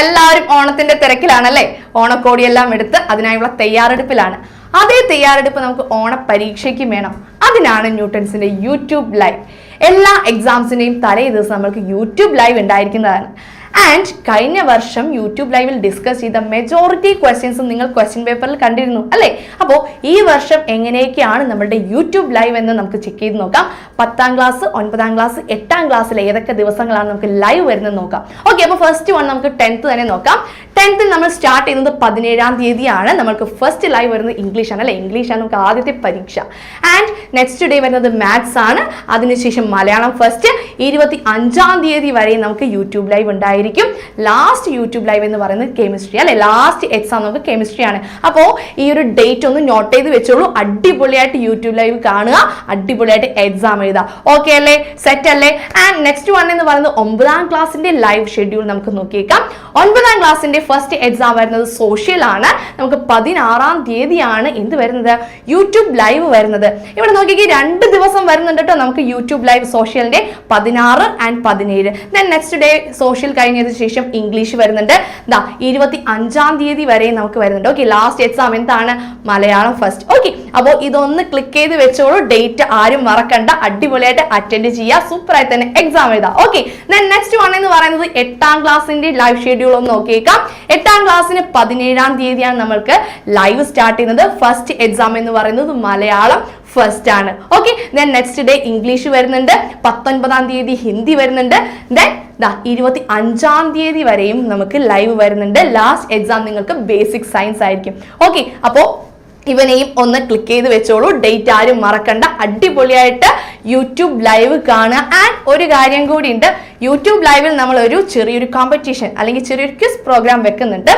എല്ലാവരും ഓണത്തിന്റെ തിരക്കിലാണല്ലേ? ഓണക്കോടിയെല്ലാം എടുത്ത് അതിനായുള്ള തയ്യാറെടുപ്പിലാണ്. അതേ തയ്യാറെടുപ്പ് നമുക്ക് ഓണ പരീക്ഷയ്ക്കും വേണം. അതിനാണ് ന്യൂട്ടൻസിന്റെ യൂട്യൂബ് ലൈവ്. എല്ലാ എക്സാംസിന്റെയും തലേ ദിവസം നമ്മൾക്ക് യൂട്യൂബ് ലൈവ് ഉണ്ടായിരിക്കുന്നതാണ്. ആൻഡ് കഴിഞ്ഞ വർഷം യൂട്യൂബ് ലൈവിൽ ഡിസ്കസ് ചെയ്ത മെജോറിറ്റി ക്വസ്റ്റ്യൻസ് നിങ്ങൾ ക്വസ്റ്റ്യൻ പേപ്പറിൽ കണ്ടിരുന്നു അല്ലേ? അപ്പോൾ ഈ വർഷം എങ്ങനെയൊക്കെയാണ് നമ്മുടെ യൂട്യൂബ് ലൈവ് എന്ന് നമുക്ക് ചെക്ക് ചെയ്ത് നോക്കാം. പത്താം ക്ലാസ് ഒൻപതാം ക്ലാസ് എട്ടാം ക്ലാസ്സിൽ ഏതൊക്കെ ദിവസങ്ങളാണ് നമുക്ക് ലൈവ് വരുന്നത് നോക്കാം. ഓക്കെ അപ്പോൾ ഫസ്റ്റ് വൺ നമുക്ക് ടെൻത്ത് തന്നെ നോക്കാം. ടെൻത്തിൽ നമ്മൾ സ്റ്റാർട്ട് ചെയ്യുന്നത് പതിനേഴാം തീയതിയാണ്. നമുക്ക് ഫസ്റ്റ് ലൈവ് വരുന്നത് ഇംഗ്ലീഷാണ് അല്ലേ അല്ലെ? ഇംഗ്ലീഷ് ആണ് നമുക്ക് ആദ്യത്തെ പരീക്ഷ. ആൻഡ് നെക്സ്റ്റ് ഡേ വരുന്നത് മാത്സ് ആണ്. അതിനുശേഷം മലയാളം ഫസ്റ്റ് ഇരുപത്തി അഞ്ചാം തീയതി വരെ നമുക്ക് യൂട്യൂബ് ലൈവ് ഉണ്ടായിരിക്കും ലാസ്റ്റ് യൂട്യൂബ് ലൈവ് എന്ന് പറയുന്നത് കെമിസ്ട്രി അല്ലെ? ലാസ്റ്റ് എക്സാം നമുക്ക് കെമിസ്ട്രി ആണ്. അപ്പോൾ ഈ ഒരു ഡേറ്റ് ഒന്ന് നോട്ട് ചെയ്ത് വെച്ചോളൂ. അടിപൊളിയായിട്ട് യൂട്യൂബ് ലൈവ് കാണുക. അടിപൊളിയായിട്ട് എക്സാം എഴുതുക. ഓക്കെ അല്ലേ? സെറ്റ് അല്ലേ? ആൻഡ് നെക്സ്റ്റ് വൺ എന്ന് പറയുന്നത് ഒമ്പതാം ക്ലാസ്സിന്റെ ലൈവ് ഷെഡ്യൂൾ നമുക്ക് നോക്കിയേക്കാം. ഒൻപതാം ക്ലാസ്സിന്റെ ഫസ്റ്റ് എക്സാം വരുന്നത് സോഷ്യൽ ആണ്. നമുക്ക് പതിനാറാം തീയതിയാണ് എന്ത് വരുന്നത്? യൂട്യൂബ് ലൈവ് വരുന്നത്. ഇവിടെ നോക്കിയാൽ രണ്ട് ദിവസം വരുന്നുണ്ട് കേട്ടോ നമുക്ക് യൂട്യൂബ് ലൈവ് സോഷ്യലിന്റെ പതിനാറ് ആൻഡ് പതിനേഴ്. ദെൻ നെക്സ്റ്റ് ഡേ സോഷ്യൽ കഴിഞ്ഞതിന് ശേഷം ഇംഗ്ലീഷ് വരുന്നുണ്ട്. ദാ ഇരുപത്തി അഞ്ചാം തീയതി വരെ നമുക്ക് വരുന്നുണ്ട്. ഓക്കെ ലാസ്റ്റ് എക്സാം എന്താണ്? മലയാളം ഫസ്റ്റ് ഓക്കെ അപ്പോൾ ഇതൊന്ന് ക്ലിക്ക് ചെയ്ത് വെച്ചോളൂ. ഡേറ്റ് ആരും മറക്കണ്ട. അടിപൊളിയായിട്ട് അറ്റൻഡ് ചെയ്യുക സൂപ്പറായി തന്നെ എക്സാം എഴുതാം. ഓക്കെ ദെൻ നെക്സ്റ്റ് വൺ എന്ന് പറയുന്നത് എട്ടാം ക്ലാസ്സിന്റെ ലൈവ് ഷെഡ്യൂൾ ഒന്ന് നോക്കിയേക്കാം. എട്ടാം ക്ലാസ്സിന് പതിനേഴാം തീയതിയാണ് നമ്മൾക്ക് ലൈവ് സ്റ്റാർട്ട് ചെയ്യുന്നത്. ഫസ്റ്റ് എക്സാം എന്ന് പറയുന്നത് മലയാളം. ഫസ്റ്റ് ആണ്. Okay then next day English വരുന്നുണ്ട്. പത്തൊൻപതാം തീയതി ഹിന്ദി വരുന്നുണ്ട്. ദെൻ ഇരുപത്തി അഞ്ചാം തീയതി വരെയും നമുക്ക് ലൈവ് വരുന്നുണ്ട്. ലാസ്റ്റ് എക്സാം നിങ്ങൾക്ക് ബേസിക് സയൻസ് ആയിരിക്കും. ഓക്കെ അപ്പോ ഇവനെയും ഒന്ന് ക്ലിക്ക് ചെയ്ത് വെച്ചോളൂ. ഡേറ്റ് ആരും മറക്കണ്ട. അടിപൊളിയായിട്ട് യൂട്യൂബ് ലൈവ് കാണുക. ആൻഡ് ഒരു കാര്യം കൂടി ഉണ്ട്. യൂട്യൂബ് ലൈവിൽ നമ്മൾ ഒരു ചെറിയൊരു കോമ്പറ്റീഷൻ അല്ലെങ്കിൽ ചെറിയൊരു ക്വിസ് പ്രോഗ്രാം വെക്കുന്നുണ്ട്.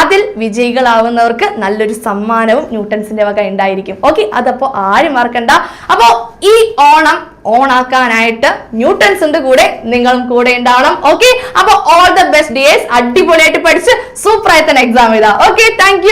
അതിൽ വിജയികളാവുന്നവർക്ക് നല്ലൊരു സമ്മാനവും ന്യൂട്ടൻസിന്റെ വക ഉണ്ടായിരിക്കും. ഓക്കെ അതപ്പോ ആരും മറക്കണ്ട. അപ്പോ ഈ ഓണം ഓണാക്കാനായിട്ട് ന്യൂട്ടൻസിന്റെ കൂടെ നിങ്ങളും കൂടെ ഉണ്ടാവണം. ഓക്കെ അപ്പൊ ഓൾ ദ ബെസ്റ്റ് ഡേസ് അടിപൊളിയായിട്ട് പഠിച്ച് സൂപ്പറായിട്ട് ആയി തന്നെ എക്സാം എഴുതാം. Okay thank